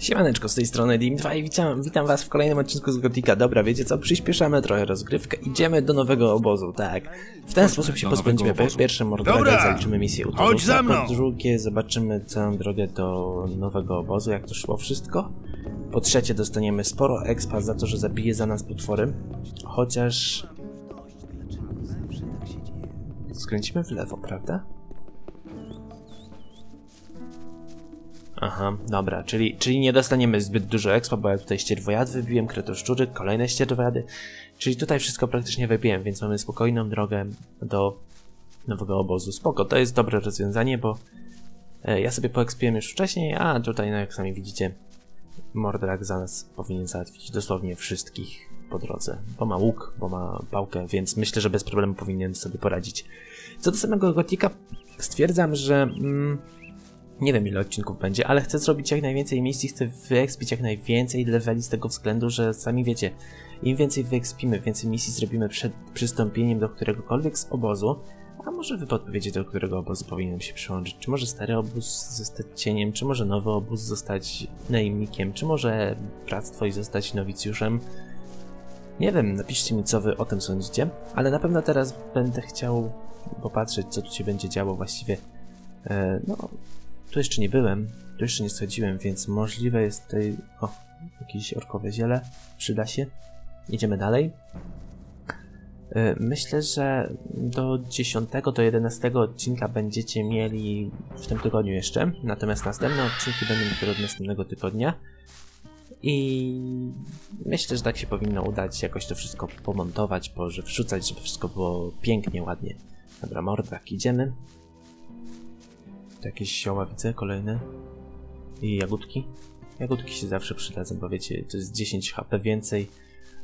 Siemaneczko, z tej strony Dim2 i witam, witam was w kolejnym odcinku z Gotika. Dobra, wiecie co, przyspieszamy trochę rozgrywkę, idziemy do nowego obozu, tak. W ten sposób się pozbędziemy po pierwsze i zaliczymy misję u chodź Torusa, za mną. po drugie zobaczymy całą drogę do nowego obozu, jak to szło wszystko. Po trzecie dostaniemy sporo expa za to, że zabije za nas potwory, chociaż... Skręcimy w lewo, prawda? Aha, dobra, czyli, czyli nie dostaniemy zbyt dużo expa, bo ja tutaj ścierwojad wybiłem, kretoszczury, kolejne ścierwojady, czyli tutaj wszystko praktycznie wybiłem, więc mamy spokojną drogę do nowego obozu. Spoko, to jest dobre rozwiązanie, bo e, ja sobie poekspiłem już wcześniej, a tutaj, no jak sami widzicie, Mordrak za nas powinien załatwić dosłownie wszystkich po drodze, bo ma łuk, bo ma pałkę, więc myślę, że bez problemu powinien sobie poradzić. Co do samego Gotika, stwierdzam, że... Mm, nie wiem ile odcinków będzie, ale chcę zrobić jak najwięcej misji, chcę wyekspić jak najwięcej leveli z tego względu, że sami wiecie, im więcej wyekspimy, więcej misji zrobimy przed przystąpieniem do któregokolwiek z obozu, a może wy podpowiecie do którego obozu powinienem się przyłączyć, czy może stary obóz zostać cieniem, czy może nowy obóz zostać najemnikiem, czy może bractwo i zostać nowicjuszem. Nie wiem, napiszcie mi co wy o tym sądzicie, ale na pewno teraz będę chciał popatrzeć co tu się będzie działo właściwie. E, no, tu jeszcze nie byłem, tu jeszcze nie schodziłem, więc możliwe jest tutaj... O, jakieś orkowe ziele, przyda się. Idziemy dalej. Y, Myślę, że do 10, do 11 odcinka będziecie mieli w tym tygodniu jeszcze, natomiast następne odcinki będą dopiero od następnego tygodnia. I myślę, że tak się powinno udać jakoś to wszystko pomontować, po, że wrzucać, żeby wszystko było pięknie, ładnie. Dobra, mordrak, idziemy. Jakieś sioła widzę, kolejne. I jagódki. Jagódki się zawsze przydadzą, bo wiecie, to jest 10 HP więcej,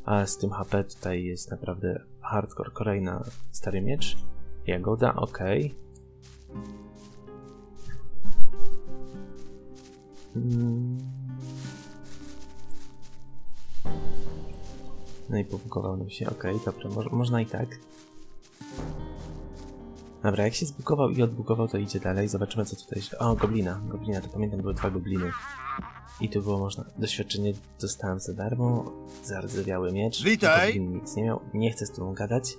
a z tym HP tutaj jest naprawdę hardcore. Kolejna stary miecz. Jagoda, okej. Mm. No i pobugował nam się, okej, dobra, mo można i tak. Dobra, jak się zbugował i odbugował, to idzie dalej. Zobaczymy, co tutaj jeszcze. O, goblina. Goblina, to pamiętam, były dwa gobliny. I tu było można. Doświadczenie dostałem za darmo. Zardzewiały miecz. Witaj. Goblin nic nie miał. Nie chcę z tobą gadać.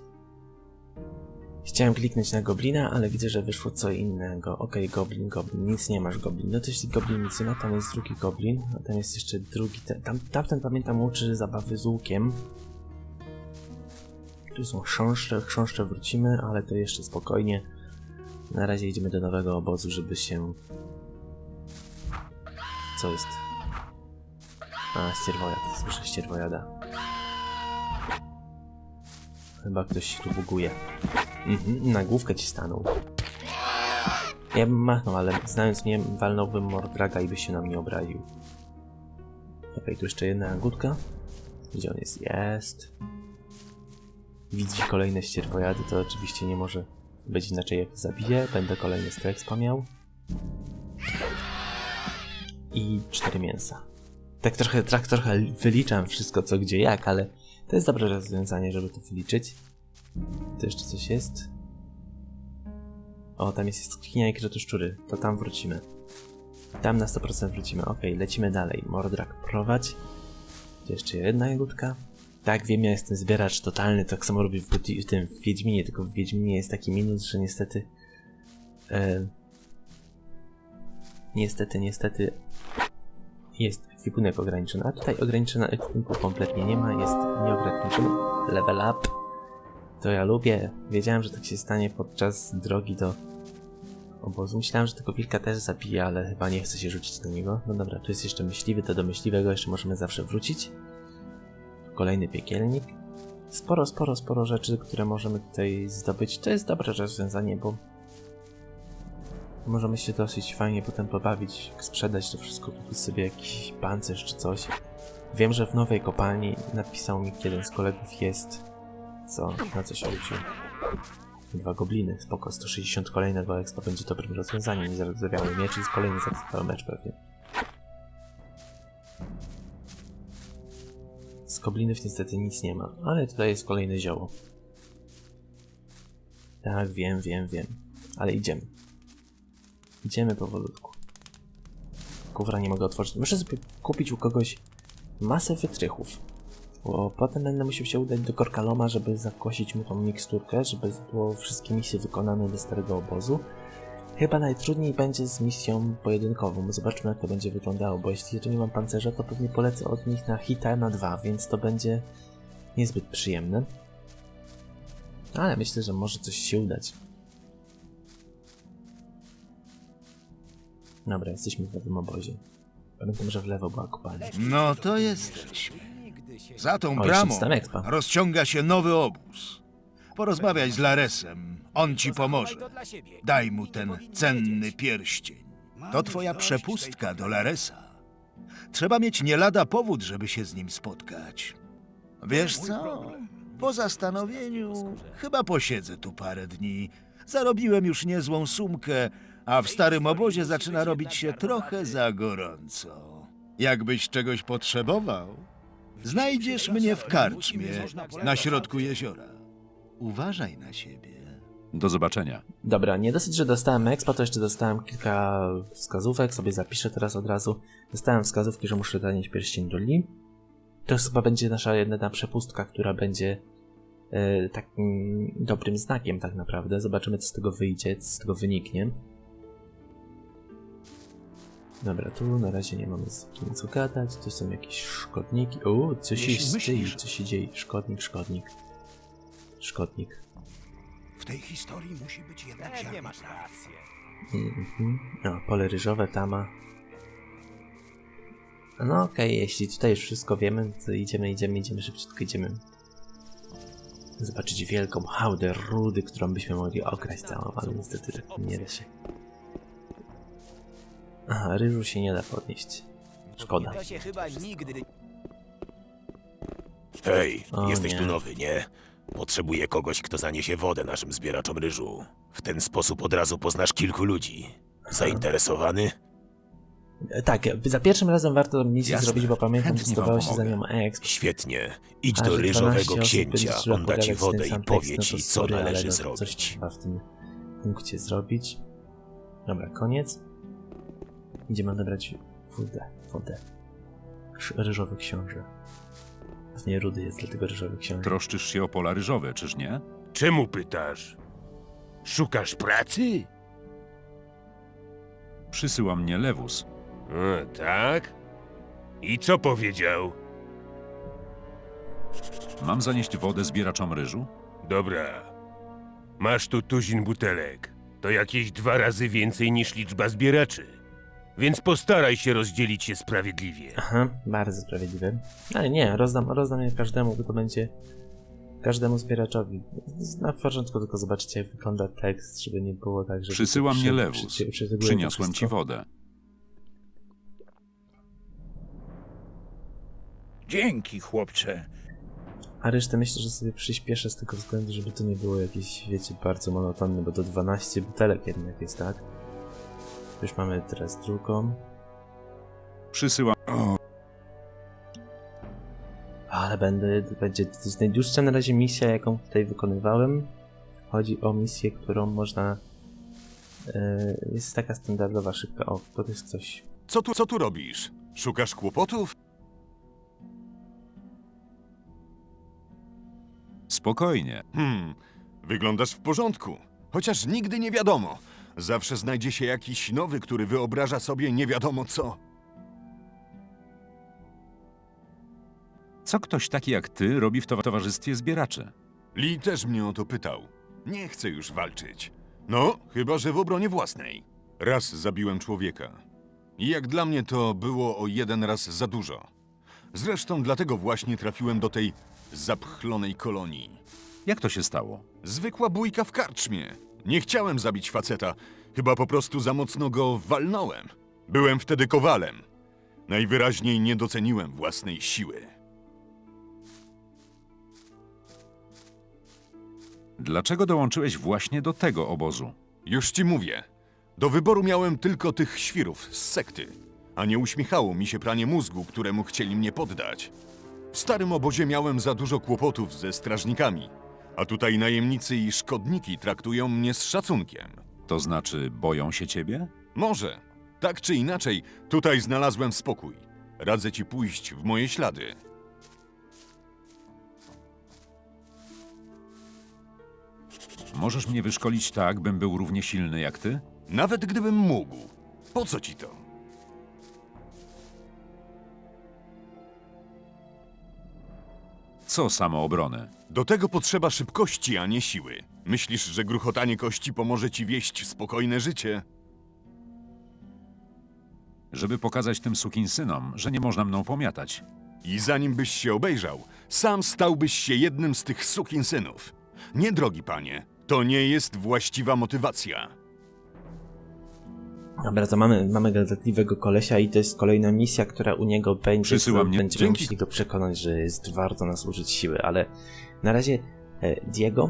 Chciałem kliknąć na goblina, ale widzę, że wyszło co innego. Okej, goblin, goblin. Nic nie masz, goblin. No to jeśli goblin nic nie ma, tam jest drugi goblin. A tam jest jeszcze drugi. Ten, tam, tamten pamiętam uczy zabawy z łukiem. Tu są chrząszcze, chrząszcze wrócimy, ale to jeszcze spokojnie. Na razie idziemy do nowego obozu, żeby się... Co jest? A, ścierwojad. Słyszę ścierwojada. Chyba ktoś się tu buguje. Mhm, na główkę ci stanął. Ja bym machnął, ale znając mnie, walnąłbym Mordraga i by się na mnie obraził. Okej, tu jeszcze jedna agudka. Gdzie on jest? Jest. Widzi kolejne ścierwojady, to oczywiście nie może być inaczej jak zabiję. Będę kolejny stek miał. I cztery mięsa. Tak trochę, tak trochę wyliczam wszystko co gdzie jak, ale to jest dobre rozwiązanie, żeby to wyliczyć. Tu jeszcze coś jest. O, tam jest skrzynia i szczury. To tam wrócimy. Tam na 100% wrócimy. Okej, lecimy dalej. Mordrak prowadź. Jeszcze jedna jagódka. Tak, wiem, ja jestem zbieracz totalny, tak samo robię w, w tym w Wiedźminie, tylko w Wiedźminie jest taki minus, że niestety... E, niestety, niestety jest ekwipunek ograniczony, a tutaj ograniczona ekwipunku kompletnie nie ma, jest nieograniczony. Level up. To ja lubię. Wiedziałem, że tak się stanie podczas drogi do obozu. Myślałem, że tego wilka też zabije, ale chyba nie chcę się rzucić na niego. No dobra, tu jest jeszcze myśliwy, to do myśliwego jeszcze możemy zawsze wrócić. Kolejny piekielnik. Sporo, sporo, sporo rzeczy, które możemy tutaj zdobyć. To jest dobre rozwiązanie, bo możemy się dosyć fajnie potem pobawić, sprzedać to wszystko, kupić sobie jakiś pancerz czy coś. Wiem, że w nowej kopalni napisał mi jeden z kolegów jest... Co? Na co się? Dwa gobliny, spoko, 160 kolejne dwa expa będzie dobrym rozwiązaniem. Nie zardzewiały miecz i jest kolejny zaksypały mecz pewnie. Z goblinów niestety nic nie ma, ale tutaj jest kolejne zioło. Tak, wiem, wiem, wiem. Ale idziemy. Idziemy powolutku. kufra nie mogę otworzyć. Muszę sobie kupić u kogoś masę wytrychów. Bo potem będę musiał się udać do Korkaloma, żeby zakosić mu tą miksturkę, żeby było wszystkie misje wykonane do starego obozu. Chyba najtrudniej będzie z misją pojedynkową. Zobaczmy jak to będzie wyglądało, bo jeśli jeszcze nie mam pancerza, to pewnie polecę od nich na hita na dwa, więc to będzie niezbyt przyjemne. Ale myślę, że może coś się udać. Dobra, jesteśmy w nowym obozie. Pamiętam, że w lewo była kopalnia. No to jesteś. Za tą O, jeszcze bramą dostałem expa. rozciąga się nowy obóz. Porozmawiaj z Laresem, on ci pomoże. Daj mu ten cenny pierścień. To twoja przepustka do Laresa. Trzeba mieć nie lada powód, żeby się z nim spotkać. Wiesz co? Po zastanowieniu chyba posiedzę tu parę dni. Zarobiłem już niezłą sumkę, a w starym obozie zaczyna robić się trochę za gorąco. Jakbyś czegoś potrzebował, znajdziesz mnie w karczmie na środku jeziora. Uważaj na siebie. Do zobaczenia. Dobra, nie dosyć, że dostałem expa, to jeszcze dostałem kilka wskazówek, sobie zapiszę teraz od razu. Dostałem wskazówki, że muszę zanieść pierścień do Li. To chyba będzie nasza jedna przepustka, która będzie e, takim dobrym znakiem tak naprawdę. Zobaczymy, co z tego wyjdzie, co z tego wyniknie. Dobra, tu na razie nie mamy z kim co gadać, tu są jakieś szkodniki. O, co się Jeśli dzieje, co się dzieje? Szkodnik, szkodnik. Szkodnik. W tej historii musi być jednak Nie ziarno masz prawdy. racji. Mhm. No, pole ryżowe, tama. No okej, jeśli tutaj już wszystko wiemy, to idziemy, idziemy, idziemy, szybciutko idziemy. Zobaczyć wielką hałdę rudy, którą byśmy mogli okraść całą, ale niestety tak nie da się. Aha, ryżu się nie da podnieść. Szkoda. To się chyba nigdy... Hej, O jesteś nie. tu nowy, nie? Potrzebuję kogoś, kto zaniesie wodę naszym zbieraczom ryżu. W ten sposób od razu poznasz kilku ludzi. Zainteresowany? E, Tak, za pierwszym razem warto misję Jasne, zrobić, bo pamiętam, że chętnie wam się za nią exp. Świetnie. Idź do że 12 ryżowego osób księcia, będzie trzeba on da ci pogadać wodę i powie tekstem, ci, to co sorry, ale należy no, Coś zrobić. trzeba w tym punkcie zrobić. Dobra, koniec. Idziemy odebrać wodę. wodę. Ryżowy książę. Nie rudy jest, dlatego ryżowy książę. Troszczysz się o pola ryżowe, czyż nie? Czemu pytasz? Szukasz pracy? Przysyła mnie lewus. tak? I co powiedział? Mam zanieść wodę zbieraczom ryżu? Dobra. Masz tu tuzin butelek. To jakieś dwa razy więcej niż liczba zbieraczy. Więc postaraj się rozdzielić się sprawiedliwie. Aha, bardzo sprawiedliwe. Ale nie, rozdam, rozdam je każdemu, to będzie każdemu zbieraczowi. Na początku tylko zobaczcie, jak wygląda tekst, żeby nie było tak, że... Przysyła mnie lewus. przy- przytyguję to Przyniosłem ci wodę. Dzięki, chłopcze. A resztę myślę, że sobie przyspieszę z tego względu, żeby to nie było jakieś, wiecie, bardzo monotonne, bo to 12 butelek jednak jest, tak? Już mamy teraz drugą. Przysyła... Ale będę, będzie, to jest najdłuższa na razie misja, jaką tutaj wykonywałem. Chodzi o misję, którą można... Yy, jest taka standardowa, szybka. O, to jest coś. Co tu, co tu robisz? Szukasz kłopotów? Spokojnie. Hmm, wyglądasz w porządku. Chociaż nigdy nie wiadomo. Zawsze znajdzie się jakiś nowy, który wyobraża sobie nie wiadomo co. Co ktoś taki jak ty robi w towa- towarzystwie zbieraczy? Lee też mnie o to pytał. Nie chcę już walczyć. No, chyba że w obronie własnej. Raz zabiłem człowieka. I jak dla mnie to było o jeden raz za dużo. Zresztą dlatego właśnie trafiłem do tej zapchlonej kolonii. Jak to się stało? Zwykła bójka w karczmie. Nie chciałem zabić faceta. Chyba po prostu za mocno go walnąłem. Byłem wtedy kowalem. Najwyraźniej nie doceniłem własnej siły. Dlaczego dołączyłeś właśnie do tego obozu? Już ci mówię. Do wyboru miałem tylko tych świrów z sekty. A nie uśmiechało mi się pranie mózgu, któremu chcieli mnie poddać. W starym obozie miałem za dużo kłopotów ze strażnikami. A tutaj najemnicy i szkodniki traktują mnie z szacunkiem. To znaczy, boją się ciebie? Może, Tak czy inaczej, tutaj znalazłem spokój. Radzę ci pójść w moje ślady. Możesz mnie wyszkolić tak, bym był równie silny jak ty? Nawet gdybym mógł. Po co ci to? Co samoobronę? Do tego potrzeba szybkości, a nie siły. Myślisz, że gruchotanie kości pomoże ci wieść spokojne życie? Żeby pokazać tym sukinsynom, że nie można mną pomiatać. I zanim byś się obejrzał, sam stałbyś się jednym z tych sukinsynów. Nie, drogi panie, to nie jest właściwa motywacja. Dobra, to mamy, mamy gadatliwego kolesia i to jest kolejna misja, która u niego będzie. Przysyła co mnie. Będziemy Dzięki. musieli go przekonać, że jest warto nas użyć siły, ale na razie e, Diego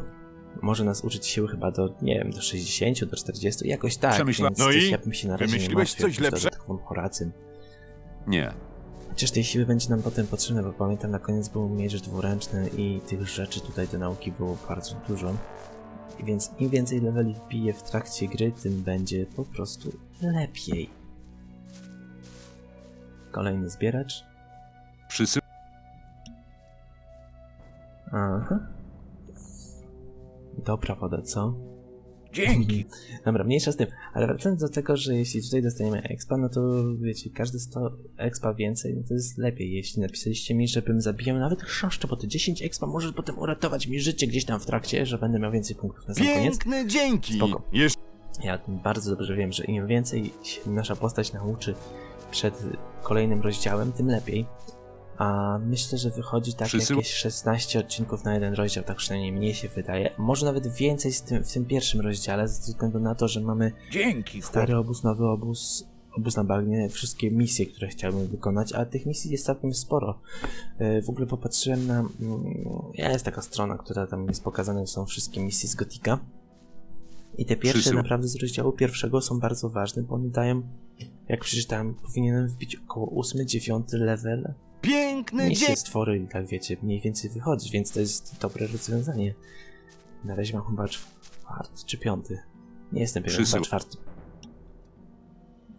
może nas uczyć siły chyba do, nie wiem, do 60, do 40, jakoś tak. Przemyśla- więc No i? ja bym się na razie Wymyśliłeś coś jakimś lepsze? dodatkowym Horacym. Nie. Chociaż tej siły będzie nam potem potrzebne, bo pamiętam na koniec był mierz dwuręczny i tych rzeczy tutaj do nauki było bardzo dużo. Więc im więcej leveli wbije w trakcie gry, tym będzie po prostu lepiej. Kolejny zbieracz. Przysy... Aha. Dobra woda, co? Dzięki. Dobra, mniejsza z tym, ale wracając do tego, że jeśli tutaj dostaniemy expa, no to wiecie, każdy 100 expa więcej, no to jest lepiej. Jeśli napisaliście mi, żebym zabijał nawet chrząszcze, bo te 10 expa może potem uratować mi życie gdzieś tam w trakcie, że będę miał więcej punktów na sam koniec. Piękne dzięki! Spoko. Ja bardzo dobrze wiem, że im więcej się nasza postać nauczy przed kolejnym rozdziałem, tym lepiej. A myślę, że wychodzi tak Przysył- jakieś 16 odcinków na jeden rozdział, tak przynajmniej mnie się wydaje. Może nawet więcej z tym, w tym pierwszym rozdziale, ze względu na to, że mamy Dzięki, stary obóz, nowy obóz, obóz na bagnie, wszystkie misje, które chciałbym wykonać, a tych misji jest całkiem sporo. E, W ogóle popatrzyłem na... mm, Ja jest taka strona, która tam jest pokazane, są wszystkie misje z Gotika. I te pierwsze Przysył- naprawdę z rozdziału pierwszego są bardzo ważne, bo one dają, jak przeczytałem, powinienem wbić około 8-9 level piękne misje dzięki! stwory i tak wiecie, mniej więcej wychodzić, więc to jest dobre rozwiązanie. Na razie mam chyba czwarty czy piąty. Nie jestem pewien, chyba czwarty.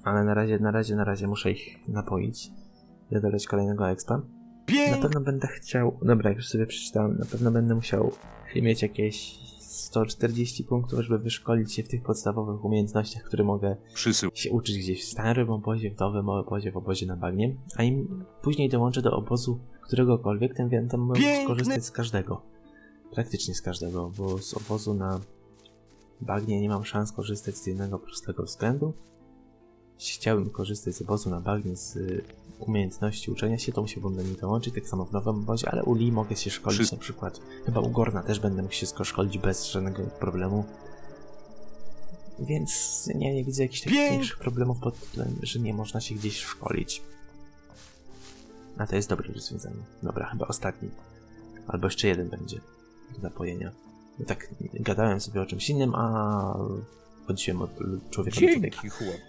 Ale na razie, na razie, na razie muszę ich napoić. I dodać kolejnego expa. Na pewno będę chciał, dobra, jak już sobie przeczytałem, na pewno będę musiał mieć jakieś 140 punktów, żeby wyszkolić się w tych podstawowych umiejętnościach, które mogę Przysył... się uczyć gdzieś w starym obozie, w nowym obozie, w obozie na bagnie, a im później dołączę do obozu któregokolwiek, tym mógł Piękny- skorzystać z każdego. Praktycznie z każdego, bo z obozu na bagnie nie mam szans korzystać z jednego prostego względu. Chciałbym korzystać z obozu na bagnie z umiejętności uczenia się, to musiałbym do niej dołączyć, tak samo w nowym obozie, ale u Lee mogę się szkolić na przykład. Chyba u Gorna też będę mógł się szkolić bez żadnego problemu. Więc nie, nie widzę jakichś takich Pięk- większych problemów pod tytułem, że nie można się gdzieś szkolić. A to jest dobre rozwiązanie. Dobra, chyba ostatni. Albo jeszcze jeden będzie do napojenia. Tak gadałem sobie o czymś innym, a chodziłem od człowieka do człowieka. Dzięki, chłop.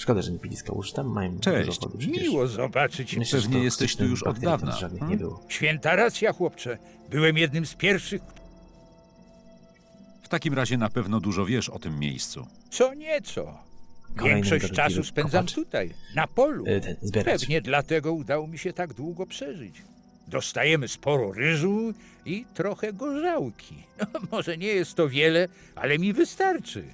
Szkoda, że nie pili z kałuży, tam mają Cześć. dużo wody. Miło zobaczyć. Myślę, że Pewnie to jesteś tu już od dawna, Żadnych hmm? nie było. Święta racja, chłopcze. Byłem jednym z pierwszych, W takim razie na pewno dużo wiesz o tym miejscu. co nieco. Kolejny Większość czasu spędzam kopacz. tutaj, na polu. Y, ten zbieracz. Pewnie dlatego udało mi się tak długo przeżyć. Dostajemy sporo ryżu i trochę gorzałki. Może nie jest to wiele, ale mi wystarczy.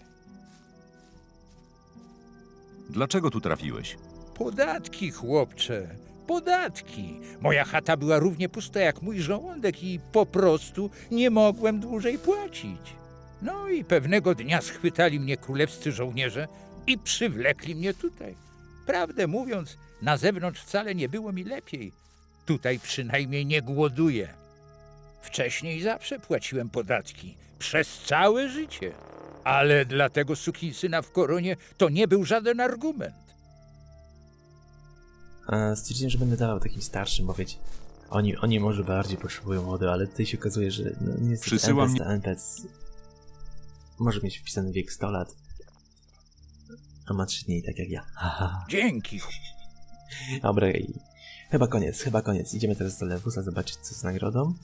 Dlaczego tu trafiłeś? Podatki, chłopcze, podatki. Moja chata była równie pusta jak mój żołądek i po prostu nie mogłem dłużej płacić. No i pewnego dnia schwytali mnie królewscy żołnierze i przywlekli mnie tutaj. Prawdę mówiąc, na zewnątrz wcale nie było mi lepiej. Tutaj przynajmniej nie głoduję. Wcześniej zawsze płaciłem podatki, przez całe życie. Ale dla tego sukinsyna w koronie to nie był żaden argument. A stwierdziłem, że będę dawał takim starszym, bo wiecie, oni, oni może bardziej potrzebują wody, ale tutaj się okazuje, że no, niestety Przysyła NPC NPC może mieć wpisany wiek 100 lat, a ma 3 dni, tak jak ja. Dzięki, Dobra, i chyba koniec, chyba koniec. Idziemy teraz do Lewusa zobaczyć, co z nagrodą.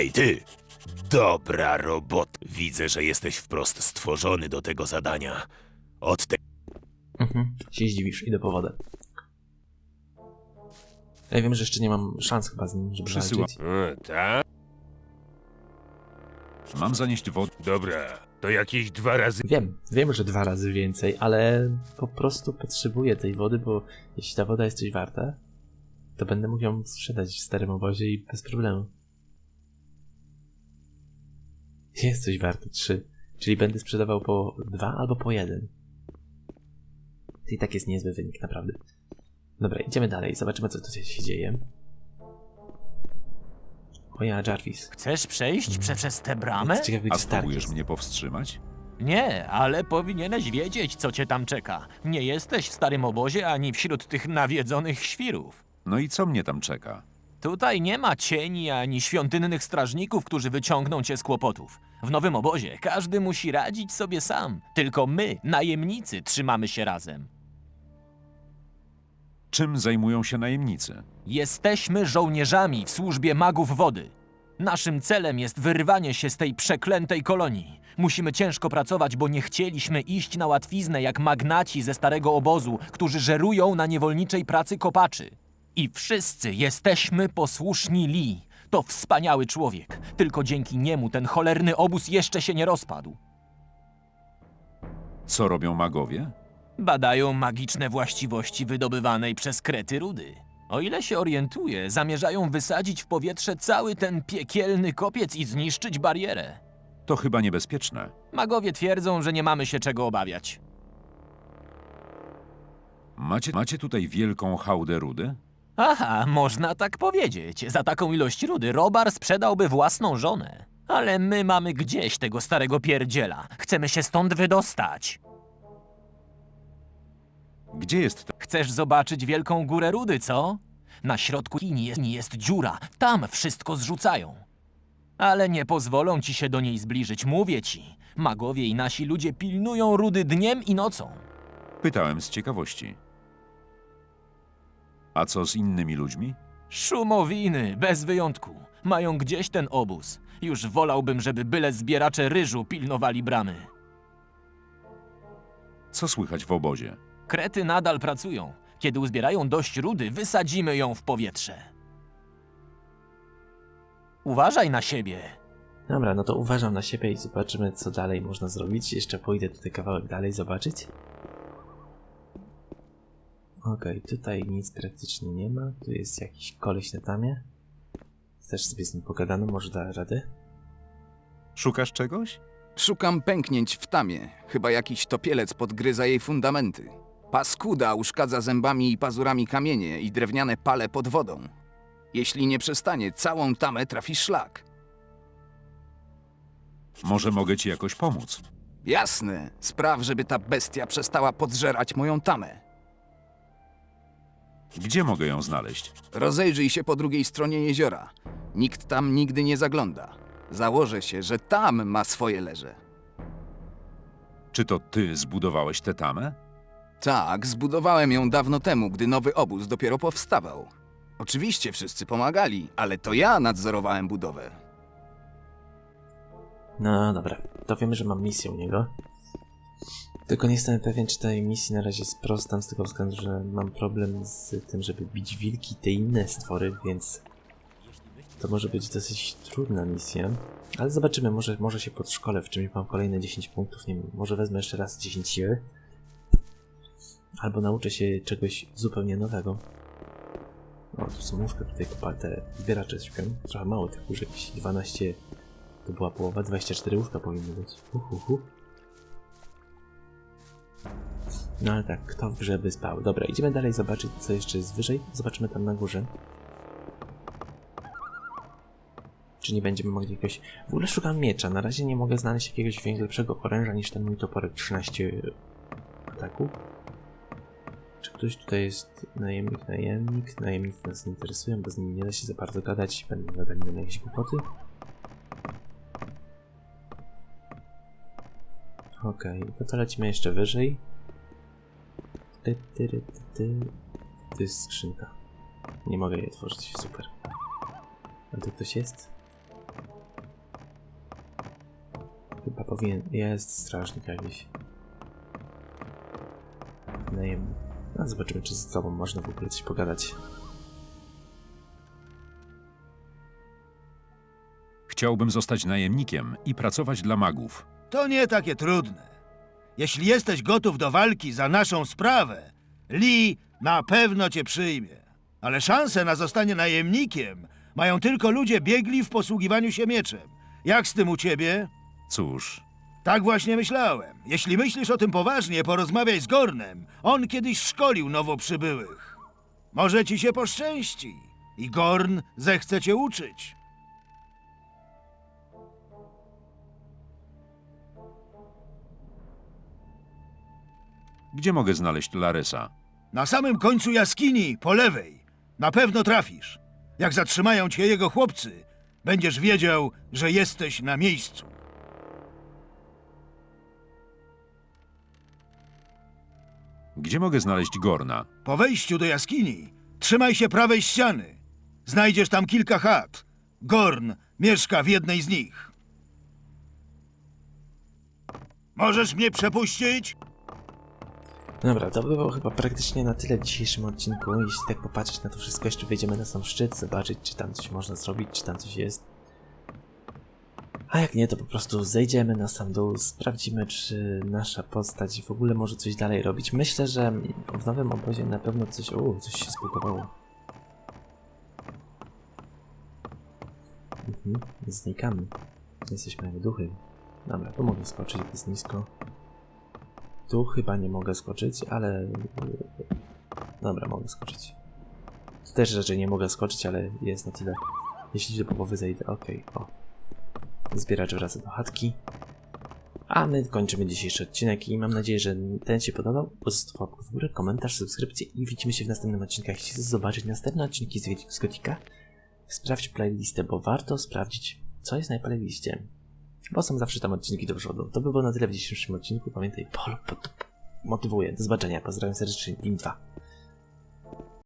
Hej, ty! Dobra robota. Widzę, że jesteś wprost stworzony do tego zadania. Od te... Mhm. Się zdziwisz, idę po wodę. Ja wiem, że jeszcze nie mam szans chyba z nim, żeby Przysyłam. walczyć. E, tak? Mam zanieść wodę. Dobra, to jakieś dwa razy... Wiem, wiem, że dwa razy więcej, ale po prostu potrzebuję tej wody, bo jeśli ta woda jest coś warta, to będę mógł ją sprzedać w starym obozie i bez problemu. Jest coś warte, trzy. Czyli będę sprzedawał po dwa albo po jeden. I tak jest niezły wynik, naprawdę. Dobra, idziemy dalej, zobaczymy co tutaj się dzieje. O ja, Jarvis. Chcesz przejść prze, przez tę bramę? Ciekawy, A spróbujesz mnie powstrzymać? Nie, ale powinieneś wiedzieć, co cię tam czeka. Nie jesteś w starym obozie ani wśród tych nawiedzonych świrów. No i co mnie tam czeka? Tutaj nie ma cieni ani świątynnych strażników, którzy wyciągną cię z kłopotów. W nowym obozie każdy musi radzić sobie sam. Tylko my, najemnicy, trzymamy się razem. Czym zajmują się najemnicy? Jesteśmy żołnierzami w służbie magów wody. Naszym celem jest wyrwanie się z tej przeklętej kolonii. Musimy ciężko pracować, bo nie chcieliśmy iść na łatwiznę jak magnaci ze starego obozu, którzy żerują na niewolniczej pracy kopaczy. I wszyscy jesteśmy posłuszni Lee. To wspaniały człowiek. Tylko dzięki niemu ten cholerny obóz jeszcze się nie rozpadł. Co robią magowie? Badają magiczne właściwości wydobywanej przez krety rudy. O ile się orientuję, zamierzają wysadzić w powietrze cały ten piekielny kopiec i zniszczyć barierę. To chyba niebezpieczne. Magowie twierdzą, że nie mamy się czego obawiać. Macie, macie tutaj wielką hałdę rudy? Aha, można tak powiedzieć. Za taką ilość rudy Robar sprzedałby własną żonę. Ale my mamy gdzieś tego starego pierdziela. Chcemy się stąd wydostać. Gdzie jest ta... Chcesz zobaczyć wielką górę rudy, co? Na środku linii jest, jest dziura. Tam wszystko zrzucają. Ale nie pozwolą ci się do niej zbliżyć, mówię ci. Magowie i nasi ludzie pilnują rudy dniem i nocą. Pytałem z ciekawości. A co z innymi ludźmi? Szumowiny, bez wyjątku. Mają gdzieś ten obóz. Już wolałbym, żeby byle zbieracze ryżu pilnowali bramy. Co słychać w obozie? Krety nadal pracują. Kiedy uzbierają dość rudy, wysadzimy ją w powietrze. Uważaj na siebie. Dobra, no to uważam na siebie i zobaczymy, co dalej można zrobić. Jeszcze pójdę tutaj kawałek dalej zobaczyć. Okej, tutaj nic praktycznie nie ma. Tu jest jakiś koleś na tamie. Też sobie z nim pogadano, może da radę. Szukasz czegoś? Szukam pęknięć w tamie. Chyba jakiś topielec podgryza jej fundamenty. Paskuda uszkadza zębami i pazurami kamienie i drewniane pale pod wodą. Jeśli nie przestanie, całą tamę trafi szlak. Może mogę ci jakoś pomóc? Jasne, spraw, żeby ta bestia przestała podżerać moją tamę. Gdzie mogę ją znaleźć? Rozejrzyj się po drugiej stronie jeziora. Nikt tam nigdy nie zagląda. Założę się, że tam ma swoje leże. Czy to ty zbudowałeś tę tamę? Tak, zbudowałem ją dawno temu, gdy nowy obóz dopiero powstawał. Oczywiście wszyscy pomagali, ale to ja nadzorowałem budowę. No dobra, to wiemy, że mam misję u niego. Tylko nie jestem pewien, czy tej misji na razie sprostam, z tego względu, że mam problem z tym, żeby bić wilki te inne stwory, więc to może być dosyć trudna misja. Ale zobaczymy, może, może się podszkolę, w czymś mam kolejne 10 punktów, nie wiem, może wezmę jeszcze raz 10 siły. Albo nauczę się czegoś zupełnie nowego. O, tu są łóżka tutaj koparte, zbieracze śpią. Trochę mało tych łóżek, jakieś 12 to była połowa, 24 łóżka powinny być. Uhuhu. No ale tak, kto w grze by spał? Dobra, idziemy dalej zobaczyć, co jeszcze jest wyżej. Zobaczymy tam na górze. Czy nie będziemy mogli jakiegoś... W ogóle szukam miecza. Na razie nie mogę znaleźć jakiegoś większego oręża niż ten mój toporek 13 ataku. Czy ktoś tutaj jest najemnik, najemnik? Najemnicy nas nie interesują, bo z nimi nie da się za bardzo gadać. Będą gadali na jakieś głupoty. Okej, no to lecimy jeszcze wyżej. Ty, ty, ty, ty, ty. To jest skrzynka. Nie mogę jej otworzyć, super. A tu ktoś jest? powinien... Jest strażnik jakiś. Najemny. No, zobaczymy, czy z tobą można w ogóle coś pogadać. Chciałbym zostać najemnikiem i pracować dla magów. To nie takie trudne. Jeśli jesteś gotów do walki za naszą sprawę, Lee na pewno cię przyjmie. Ale szanse na zostanie najemnikiem mają tylko ludzie biegli w posługiwaniu się mieczem. Jak z tym u ciebie? Cóż, Tak właśnie myślałem. Jeśli myślisz o tym poważnie, porozmawiaj z Gornem. On kiedyś szkolił nowo przybyłych. Może ci się poszczęści i Gorn zechce cię uczyć. Gdzie mogę znaleźć Laresa? Na samym końcu jaskini, po lewej. Na pewno trafisz. Jak zatrzymają cię jego chłopcy, będziesz wiedział, że jesteś na miejscu. Gdzie mogę znaleźć Gorna? Po wejściu do jaskini trzymaj się prawej ściany. Znajdziesz tam kilka chat. Gorn mieszka w jednej z nich. Możesz mnie przepuścić? Dobra, to by było chyba praktycznie na tyle w dzisiejszym odcinku. Jeśli tak popatrzeć na to wszystko, jeszcze wejdziemy na sam szczyt, zobaczyć, czy tam coś można zrobić, czy tam coś jest. A jak nie, to po prostu zejdziemy na sam dół, sprawdzimy, czy nasza postać w ogóle może coś dalej robić. Myślę, że w nowym obozie na pewno coś... O, coś się zbugowało. Mhm, znikamy. Jesteśmy jak duchy. Dobra, tu mogę skoczyć, jest nisko. Tu chyba nie mogę skoczyć, ale... Dobra, mogę skoczyć. Tu też raczej nie mogę skoczyć, ale jest na tyle. Jeśli do połowy zejdę, okej, o. Zbieracz wraca do chatki. A my kończymy dzisiejszy odcinek i mam nadzieję, że ten się podobał. Pozostaw w górę, komentarz, subskrypcję i widzimy się w następnym odcinku. Jeśli chcesz zobaczyć następne odcinki z Gotika, sprawdź playlistę, bo warto sprawdzić, co jest na playliście. Bo są zawsze tam odcinki do przodu. To by było na tyle w dzisiejszym odcinku. Pamiętaj, polu, motywuję. Do zobaczenia. Pozdrawiam serdecznie. Im 2.